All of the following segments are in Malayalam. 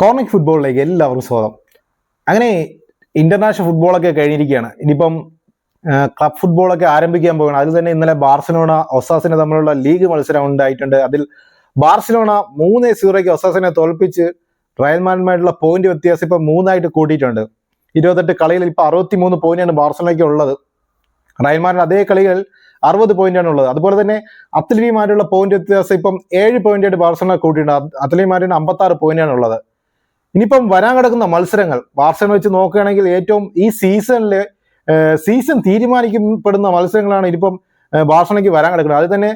കോമിക് ഫുട്ബോളിലേക്ക് എല്ലാവർക്കും സ്വാഗതം. അങ്ങനെ ഇന്റർനാഷണൽ ഫുട്ബോളൊക്കെ കഴിഞ്ഞിരിക്കുകയാണ്. ഇനിയിപ്പം ക്ലബ് ഫുട്ബോളൊക്കെ ആരംഭിക്കാൻ പോവുകയാണ്. അതിൽ തന്നെ ഇന്നലെ ബാർസലോണ ഒസാസിനെ തമ്മിലുള്ള ലീഗ് മത്സരം ഉണ്ടായിട്ടുണ്ട്. അതിൽ ബാർസലോണ മൂന്ന് സീറോയ്ക്ക് ഒസാസിനെ തോൽപ്പിച്ച് റയൽ മാഡ്രിഡുമായിട്ടുള്ള പോയിന്റ് വ്യത്യാസം ഇപ്പം മൂന്നായിട്ട് കൂട്ടിയിട്ടുണ്ട്. ഇരുപത്തെട്ട് കളിയിൽ ഇപ്പം അറുപത്തി മൂന്ന് പോയിന്റാണ് ബാർസലോണയ്ക്ക് ഉള്ളത്. റയൽ മാഡ്രിഡ് അതേ കളികളിൽ അറുപത് പോയിന്റാണ് ഉള്ളത്. അതുപോലെ തന്നെ അത്ലറ്റിയുമായിട്ടുള്ള പോയിന്റ് വ്യത്യാസം ഇപ്പം ഏഴ് പോയിന്റ് ആയിട്ട് ബാർസലോണ കൂട്ടിയിട്ടുണ്ട്. അത്ലറ്റിയുമായിട്ട് അമ്പത്താറ് പോയിന്റാണ് ഉള്ളത്. ഇനിയിപ്പം വരാൻ കിടക്കുന്ന മത്സരങ്ങൾ. ബാർസലോണ വെച്ച് നോക്കുകയാണെങ്കിൽ ഏറ്റവും ഈ സീസണിലെ സീസൺ തീരുമാനിക്കപ്പെടുന്ന മത്സരങ്ങളാണ് ഇനിയിപ്പം ബാർസലോണയ്ക്ക് വരാൻ കിടക്കുന്നത്. അത് തന്നെ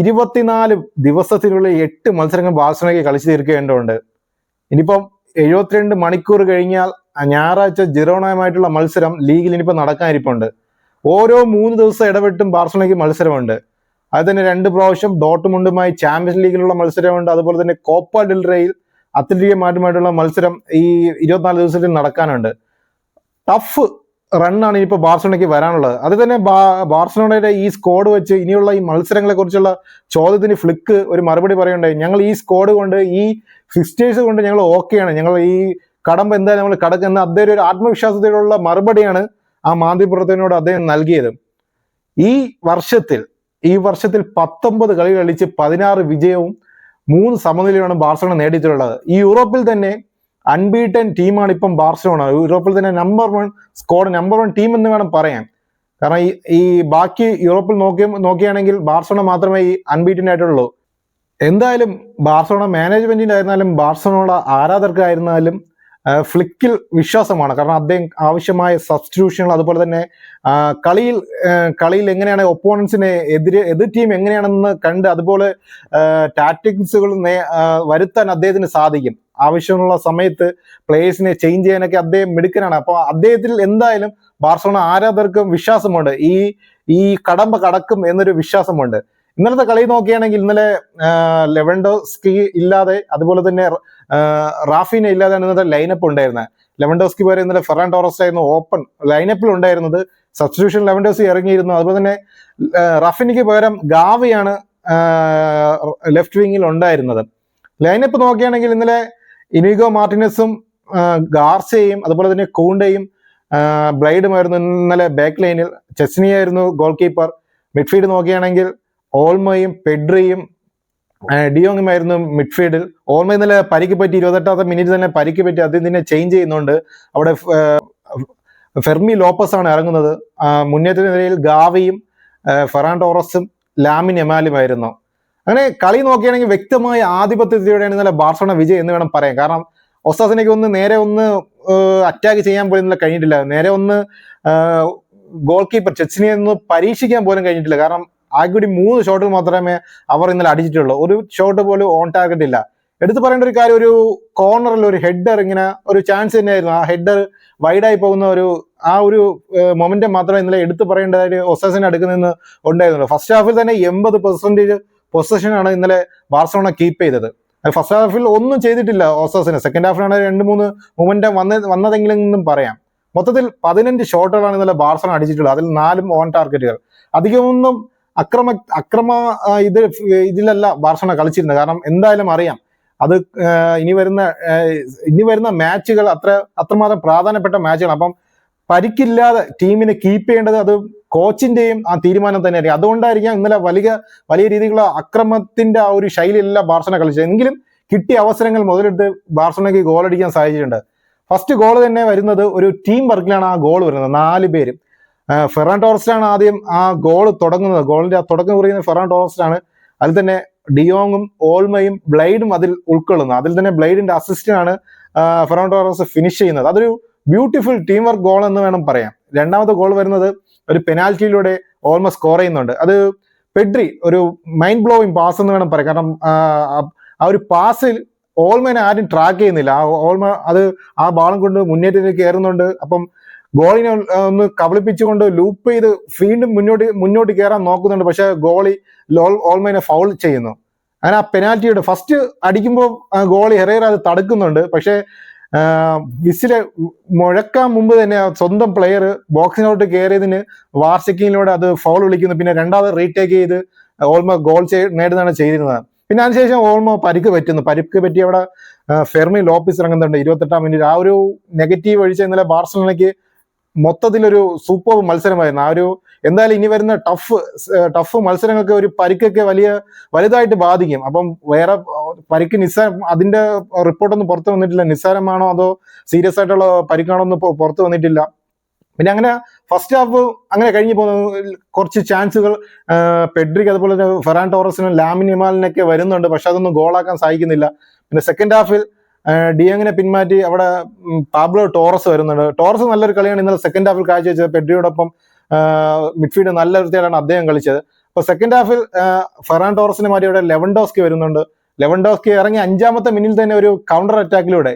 ഇരുപത്തിനാല് ദിവസത്തിലുള്ള എട്ട് മത്സരങ്ങൾ ബാർസലോണയ്ക്ക് കളിച്ചു തീർക്കേണ്ടതുണ്ട്. ഇനിയിപ്പം എഴുപത്തിരണ്ട് മണിക്കൂർ കഴിഞ്ഞാൽ ഞായറാഴ്ച ജിറോണയുമായിട്ടുള്ള മത്സരം ലീഗിൽ ഇനിയിപ്പോൾ നടക്കാനിരിപ്പുണ്ട്. ഓരോ മൂന്ന് ദിവസം ഇടവിട്ടും ബാർസലോണയ്ക്ക് മത്സരമുണ്ട്. അത് തന്നെ രണ്ട് പ്രാവശ്യം ഡോട്ട് മുണ്ടുമായി ചാമ്പ്യൻസ് ലീഗിലുള്ള മത്സരമുണ്ട്. അതുപോലെ തന്നെ കോപ്പ ഡിൽറയിൽ അത്ലറ്റിക് മാറ്റുമായിട്ടുള്ള മത്സരം ഈ ഇരുപത്തിനാല് ദിവസത്തിൽ നടക്കാനുണ്ട്. ടഫ് റണ്ണാണ് ഇനിയിപ്പോൾ ബാർസലോണയ്ക്ക് വരാനുള്ളത്. അത് തന്നെ ബാർസലോണയുടെ ഈ സ്കോഡ് വെച്ച് ഇനിയുള്ള ഈ മത്സരങ്ങളെ കുറിച്ചുള്ള ചോദ്യത്തിന് ഫ്ലിക്ക് ഒരു മറുപടി പറയുണ്ടായി ഞങ്ങൾ ഈ സ്കോഡ് കൊണ്ട് ഈ ഫിക്സ്റ്റേഴ്സ് കൊണ്ട് ഞങ്ങൾ ഓക്കെയാണ് ഞങ്ങൾ ഈ കടമ്പ് എന്തായാലും നമ്മൾ കടക്കുന്ന അദ്ദേഹം ഒരു ആത്മവിശ്വാസത്തിലുള്ള മറുപടിയാണ് ആ മാന്തിപുറത്തിനോട് അദ്ദേഹം നൽകിയത്. ഈ വർഷത്തിൽ ഈ വർഷത്തിൽ പത്തൊമ്പത് കളി കളിച്ച് പതിനാറ് വിജയവും മൂന്ന് സമനിലയാണ് ബാർസലോണ നേടിയിട്ടുള്ളത്. ഈ യൂറോപ്പിൽ തന്നെ അൺബീറ്റൻ ടീമാണ് ഇപ്പം ബാർസലോണ യൂറോപ്പിൽ തന്നെ number one squad number one team എന്ന് വേണം പറയാൻ. കാരണം ഈ ഈ ബാക്കി യൂറോപ്പിൽ നോക്കി നോക്കുകയാണെങ്കിൽ ബാർസലോണ മാത്രമേ ഈ അൺബീറ്റൻ ആയിട്ടുള്ളൂ. എന്തായാലും ബാർസലോണ മാനേജ്മെന്റിനായിരുന്നാലും ബാർസലോണ ആരാധകർക്കായിരുന്നാലും ഫ്ലിക്കിൽ വിശ്വാസമാണ്. കാരണം അദ്ദേഹം ആവശ്യമായ സബ്സ്റ്റിറ്റ്യൂഷനുകൾ അതുപോലെ തന്നെ കളിയിൽ കളിയിൽ എങ്ങനെയാണ് ഒപ്പോണൻസിനെ എതിരെ എതിർ ടീം എങ്ങനെയാണെന്ന് കണ്ട് അതുപോലെ ടാറ്റിക്സുകൾ വരുത്താൻ അദ്ദേഹത്തിന് സാധിക്കും. ആവശ്യമുള്ള സമയത്ത് പ്ലേയേഴ്സിനെ ചേഞ്ച് ചെയ്യാനൊക്കെ അദ്ദേഹം മിടുക്കനാണ്. അപ്പോൾ അദ്ദേഹത്തിൽ എന്തായാലും ബാർസലോണ ആരാധകർക്കും വിശ്വാസമുണ്ട്. ഈ ഈ കടമ്പ കടക്കും എന്നൊരു വിശ്വാസമുണ്ട്. ഇന്നലത്തെ കളി നോക്കുകയാണെങ്കിൽ ഇന്നലെ ലെവൻഡോസ്കി ഇല്ലാതെ അതുപോലെ തന്നെ റാഫിനെ ഇല്ലാതെ ഇന്നത്തെ ലൈനപ്പ് ഉണ്ടായിരുന്നത് ലെവൻഡോസ്കി വരെ ഇന്നലെ ഫെറാൻ ടോറസ് ആയിരുന്നു ഓപ്പൺ ലൈനപ്പിൽ ഉണ്ടായിരുന്നത്. സബ്സ്റ്റിറ്റ്യൂഷൻ ലെവൻഡോസ്കി ഇറങ്ങിയിരുന്നു. അതുപോലെ തന്നെ റഫിനിക്ക് പകരം ഗാവിയാണ് ലെഫ്റ്റ് വിങ്ങിൽ ഉണ്ടായിരുന്നത്. ലൈനപ്പ് നോക്കുകയാണെങ്കിൽ ഇന്നലെ ഇനിഗോ മാർട്ടിനസും ഗാർസയും അതുപോലെ തന്നെ കൂണ്ടയും ബ്ലൈഡുമായിരുന്നു ഇന്നലെ ബാക്ക് ലൈനിൽ ചെസ്നിയായിരുന്നു ഗോൾ കീപ്പർ മിഡ്ഫീൽഡ് നോക്കുകയാണെങ്കിൽ ഓൾമയും പെഡ്രിയും ഡിയോങ്ങുമായിരുന്നു മിഡ്ഫീൽഡിൽ. ഓർമ്മ ഇന്നലെ പരിക്ക് പറ്റി ഇരുപത്തെട്ടാമത്തെ മിനിറ്റ് തന്നെ പരിക്ക് പറ്റി അദ്ദേഹത്തിനെ ചേഞ്ച് ചെയ്യുന്നുണ്ട്. അവിടെ ഫെർമി ലോപ്പസ് ആണ് ഇറങ്ങുന്നത് മുന്നേറ്റ നിലയിൽ ഗാവിയും ഫെറാൻ ടോറസും ലാമിൻ എമാലുമായിരുന്നു അങ്ങനെ കളി നോക്കുകയാണെങ്കിൽ വ്യക്തമായ ആധിപത്യത്തിലൂടെയാണ് ഇന്നലെ ബാർസലോണ വിജയം എന്ന് വേണം പറയാം കാരണം ഒസാസിനേക്ക് ഒന്ന് നേരെ ഒന്ന് അറ്റാക്ക് ചെയ്യാൻ പോലും ഇന്നലെ കഴിഞ്ഞിട്ടില്ല. നേരെ ഒന്ന് ഗോൾ കീപ്പർ ചെച്ചിനെ ഒന്ന് പരീക്ഷിക്കാൻ പോലും കഴിഞ്ഞിട്ടില്ല. കാരണം ആകെ കൂടി മൂന്ന് ഷോട്ട് മാത്രമേ അവർ ഇന്നലെ അടിച്ചിട്ടുള്ളൂ. ഒരു ഷോട്ട് പോലും ഓൺ ടാർഗറ്റ് ഇല്ല. എടുത്തു പറയേണ്ട ഒരു കാര്യം ഒരു കോർണറിൽ ഒരു ഹെഡർ ഇങ്ങനെ ഒരു ചാൻസ് തന്നെയായിരുന്നു. ആ ഹെഡർ വൈഡായി പോകുന്ന ഒരു ആ ഒരു മൊമെന്റ് മാത്രമേ ഇന്നലെ എടുത്തു പറയേണ്ടതായിട്ട് ഒസാസിനെ അടുക്കുന്നതെന്ന് ഉണ്ടായിരുന്നുള്ളൂ. ഫസ്റ്റ് ഹാഫിൽ തന്നെ എൺപത് പെർസെന്റേജ് പൊസഷനാണ് ഇന്നലെ ബാർസലോണ കീപ്പ് ചെയ്തത്. ഫസ്റ്റ് ഹാഫിൽ ഒന്നും ചെയ്തിട്ടില്ല ഓസോസിന് സെക്കൻഡ് ഹാഫിലാണ് രണ്ട് മൂന്ന് മൊമെന്റ് വന്ന വന്നതെങ്കിലും പറയാം. മൊത്തത്തിൽ പതിനഞ്ച് ഷോട്ടുകളാണ് ഇന്നലെ ബാർസലോണ അടിച്ചിട്ടുള്ളത്. അതിൽ നാലും ഓൺ ടാർഗറ്റുകൾ അധികമൊന്നും അക്രമ അക്രമ ഇത് ഇതിലല്ല ബാർസലോണ കളിച്ചിരുന്നത്. കാരണം എന്തായാലും അറിയാം. അത് ഇനി വരുന്ന ഇനി വരുന്ന മാച്ചുകൾ അത്ര അത്രമാത്രം പ്രാധാന്യപ്പെട്ട മാച്ചുകൾ. അപ്പം പരിക്കില്ലാതെ ടീമിനെ കീപ്പ് ചെയ്യേണ്ടത് അത് കോച്ചിന്റെയും ആ തീരുമാനം തന്നെയായിരിക്കും. അതുകൊണ്ടായിരിക്കാം ഇന്നലെ വലിയ വലിയ രീതിയിലുള്ള അക്രമത്തിന്റെ ആ ഒരു ശൈലിയല്ല ബാർസലോണ കളിച്ചത്. എങ്കിലും കിട്ടിയ അവസരങ്ങൾ മുതലെടുത്ത് ബാർസലോണയ്ക്ക് ഗോൾ അടിക്കാൻ സാധിച്ചിട്ടുണ്ട്. ഫസ്റ്റ് ഗോൾ തന്നെ വരുന്നത് ഒരു ടീം വർക്കിലാണ് ആ ഗോൾ വരുന്നത്. നാല് പേരും. ഫെറാൻ ടോറസ്റ്റാണ് ആദ്യം ആ ഗോൾ തുടങ്ങുന്നത്. ഗോളിന്റെ ആ തുടക്കം കുറിയുന്നത് ഫെറാൻ ടോറസ്റ്റാണ്. അതിൽ തന്നെ ഡിയോങ്ങും ഓൾമയും ബ്ലൈഡും അതിൽ ഉൾക്കൊള്ളുന്നു അതിൽ തന്നെ ബ്ലൈഡിന്റെ അസിസ്റ്റാണ് ഫെറാൻ ടോറസ് ഫിനിഷ് ചെയ്യുന്നത്. അതൊരു ബ്യൂട്ടിഫുൾ ടീം വർക്ക് ഗോൾ എന്ന് വേണം പറയാം രണ്ടാമത്തെ ഗോൾ വരുന്നത് ഒരു പെനാൽറ്റിയിലൂടെ ഓൾമ സ്കോർ ചെയ്യുന്നുണ്ട്. അത് പെഡ്രി ഒരു മൈൻഡ് ബ്ലോയിങ് പാസ് എന്ന് വേണം പറയാം കാരണം ആ, ഒരു പാസിൽ ഓൾമേനെ ആരും ട്രാക്ക് ചെയ്യുന്നില്ല. ആ ഓൾമ അത് ആ ബാളും കൊണ്ട് മുന്നേറ്റത്തിലേക്ക് കയറുന്നുണ്ട്. അപ്പം ഗോളിനെ ഒന്ന് കബളിപ്പിച്ചുകൊണ്ട് ലൂപ്പ് ചെയ്ത് വീണ്ടും മുന്നോട്ട് മുന്നോട്ട് കയറാൻ നോക്കുന്നുണ്ട്. പക്ഷെ ഗോളി ലോൾ ഓൾമൈനെ ഫൗൾ ചെയ്യുന്നു. അങ്ങനെ ആ പെനാൽറ്റിയുടെ ഫസ്റ്റ് അടിക്കുമ്പോൾ ഗോളി ഹെറേറ അത് തടുക്കുന്നുണ്ട്. പക്ഷേ വിസിലെ മുഴക്കാൻ മുമ്പ് തന്നെ സ്വന്തം പ്ലെയർ ബോക്സിനോട്ട് കയറിയതിന് വാർഷിക്കിലൂടെ അത് ഫൗൾ വിളിക്കുന്നു. പിന്നെ രണ്ടാമത് റീടേക്ക് ചെയ്ത് ഓൾമോ ഗോൾ നേടുന്നതാണ് ചെയ്തിരുന്നത്. പിന്നെ അതിനുശേഷം ഓൾമോ പരിക്ക് പറ്റുന്നു. പരിക്ക് പറ്റി അവിടെ ഫെർമി ലോപ്പിസ് ഇറങ്ങുന്നുണ്ട്. ഇരുപത്തെട്ടാം മിനിറ്റ് ആ ഒരു നെഗറ്റീവ് ഒഴിച്ച ഇന്നലെ ബാർസലോണയ്ക്ക് മൊത്തത്തിലൊരു സൂപ്പർ മത്സരമായിരുന്നു. ആ ഒരു എന്തായാലും ഇനി വരുന്ന ടഫ് ടഫ് മത്സരങ്ങൾക്ക് ഒരു പരിക്കൊക്കെ വലിയ വലുതായിട്ട് ബാധിക്കും. അപ്പം വേറെ പരിക്ക് നിസ്സാര അതിന്റെ റിപ്പോർട്ടൊന്നും പുറത്തു വന്നിട്ടില്ല. നിസ്സാരമാണോ അതോ സീരിയസ് ആയിട്ടുള്ള പരിക്കാണോ എന്ന് പുറത്തു വന്നിട്ടില്ല. പിന്നെ അങ്ങനെ ഫസ്റ്റ് ഹാഫ് അങ്ങനെ കഴിഞ്ഞു പോകുന്ന. കുറച്ച് ചാൻസുകൾ പെഡ്രിക്ക് അതുപോലെ തന്നെ ഫെറാൻ ടോറസിനും ലാമിൻ ഇമാലിനൊക്കെ വരുന്നുണ്ട്. പക്ഷെ അതൊന്നും ഗോളാക്കാൻ സാധിക്കുന്നില്ല. പിന്നെ സെക്കൻഡ് ഹാഫിൽ ഡിയങ്ങിനെ പിന്മാറ്റി? അവിടെ പാബ്ലോ ടോറസ് വരുന്നുണ്ട്. ടോറസ് നല്ലൊരു കളിയാണ്. ഇന്നലെ സെക്കൻഡ് ഹാഫിൽ കാഴ്ച കാഴ്ചവെച്ചത് പെഡ്രിയോടൊപ്പം മിഡ്ഫീൽഡ് നല്ല വൃത്തിയിലാണ് അദ്ദേഹം കളിച്ചത്. അപ്പൊ സെക്കൻഡ് ഹാഫിൽ ഫെറാൻ ടോറസിന് മാറ്റി അവിടെ ലെവൻഡോസ്കി വരുന്നുണ്ട്. ലെവൻഡോസ്കി ഇറങ്ങി അഞ്ചാമത്തെ മിനിറ്റിൽ തന്നെ ഒരു കൗണ്ടർ അറ്റാക്കിലൂടെ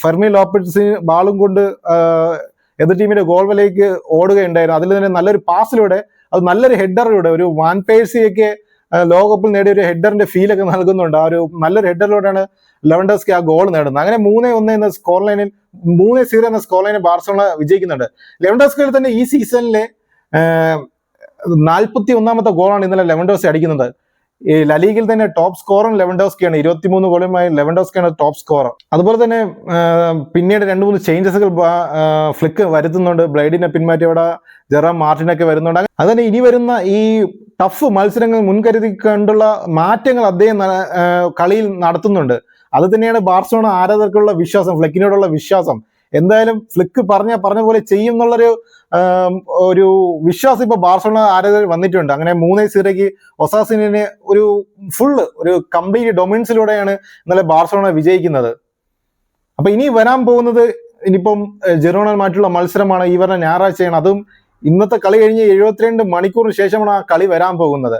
ഫെർമി ലോപ്പിറ്റ്സിന് ബാളും കൊണ്ട് എതിർ ടീമിന്റെ ഗോൾ വലയിലേക്ക് ഓടുകയുണ്ടായിരുന്നു. അതിൽ തന്നെ നല്ലൊരു പാസിലൂടെ അത് നല്ലൊരു ഹെഡറിലൂടെ ഒരു വാൻ പേഴ്സിയൊക്കെ ലോകകപ്പിൽ നേടിയ ഒരു ഹെഡറിന്റെ ഫീലൊക്കെ നൽകുന്നുണ്ട്. ആ ഒരു നല്ലൊരു ഹെഡറിലൂടെയാണ് ലെവൻഡോസ്കി ആ ഗോൾ നേടുന്നത്. അങ്ങനെ മൂന്നേ ഒന്ന് എന്ന സ്കോർ ലൈനിൽ മൂന്നേ സീറോ എന്ന സ്കോർ ലൈനിൽ ബാർസലോണ വിജയിക്കുന്നുണ്ട്. ലെവൻഡോസ്കിയിൽ തന്നെ ഈ സീസണിലെ നാൽപ്പത്തി ഒന്നാമത്തെ ഗോളാണ് ഇന്നലെ ലെവൻഡോസ്കി അടിക്കുന്നത്. ഈ ലലീഗിൽ തന്നെ ടോപ്പ് സ്കോറും ലെവൻഡോസ്കിയാണ്. ഇരുപത്തിമൂന്ന് ഗോളുമായി ലെവൻഡോസ്കിയാണ് ടോപ്പ് സ്കോറർ അതുപോലെ തന്നെ പിന്നീട് രണ്ട് മൂന്ന് ചേഞ്ചസുകൾ ഫ്ലിക്ക് വരുത്തുന്നുണ്ട്. ബ്ലൈഡിനെ പിന്മാറ്റിയവിടെ ജെറാം മാർട്ടിനൊക്കെ വരുന്നുണ്ട്. അത് തന്നെ ഇനി വരുന്ന ഈ ടഫ് മത്സരങ്ങൾ മുൻകരുതി കണ്ടുള്ള മാറ്റങ്ങൾ അദ്ദേഹം കളിയിൽ നടത്തുന്നുണ്ട്. അത് തന്നെയാണ് ബാർസലോണ ആരാധകർക്കുള്ള വിശ്വാസം ഫ്ലെക്കിനോടുള്ള വിശ്വാസം. എന്തായാലും ഫ്ലിക്ക് പറഞ്ഞ പറഞ്ഞ പോലെ ചെയ്യും എന്നുള്ളൊരു ഒരു വിശ്വാസം ഇപ്പൊ ബാർസലോണ ആരാധകർ വന്നിട്ടുണ്ട്. അങ്ങനെ മൂന്നേ സീറോയ്ക്ക് ഒസാസിനെ ഒരു ഫുള്ള് ഒരു കംപ്ലീറ്റ് ഡൊമിൻസിലൂടെയാണ് ഇന്നലെ ബാർസലോണ വിജയിക്കുന്നത്. അപ്പൊ ഇനി വരാൻ പോകുന്നത് ഇനിയിപ്പം ജെറോണുമായിട്ടുള്ള മത്സരമാണ് ഈ പറഞ്ഞ ഞായറാഴ്ചയാണ്. അതും ഇന്നത്തെ കളി കഴിഞ്ഞ് എഴുപത്തിരണ്ട് മണിക്കൂറിന് ശേഷമാണ് ആ കളി വരാൻ പോകുന്നത്.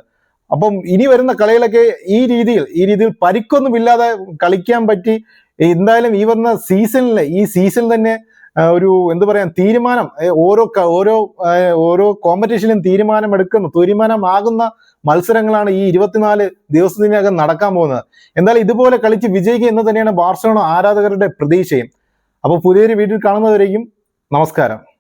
അപ്പം ഇനി വരുന്ന കളികളൊക്കെ ഈ രീതിയിൽ ഈ രീതിയിൽ പരിക്കൊന്നുമില്ലാതെ കളിക്കാൻ പറ്റി എന്തായാലും ഈ വന്ന സീസണിലെ ഈ സീസണിൽ തന്നെ ഒരു എന്ത് പറയാം തീരുമാനം ഓരോ ഓരോ ഓരോ കോമ്പറ്റീഷനിലും തീരുമാനം എടുക്കുന്ന തീരുമാനമാകുന്ന മത്സരങ്ങളാണ് ഈ ഇരുപത്തിനാല് ദിവസത്തിനകം നടക്കാൻ പോകുന്നത്. എന്തായാലും ഇതുപോലെ കളിച്ച് വിജയിക്കുക എന്ന് തന്നെയാണ് ബാർസലോണ ആരാധകരുടെ പ്രതീക്ഷയും. അപ്പോൾ പുതിയൊരു വീഡിയോ കാണുന്നവരേക്കും നമസ്കാരം.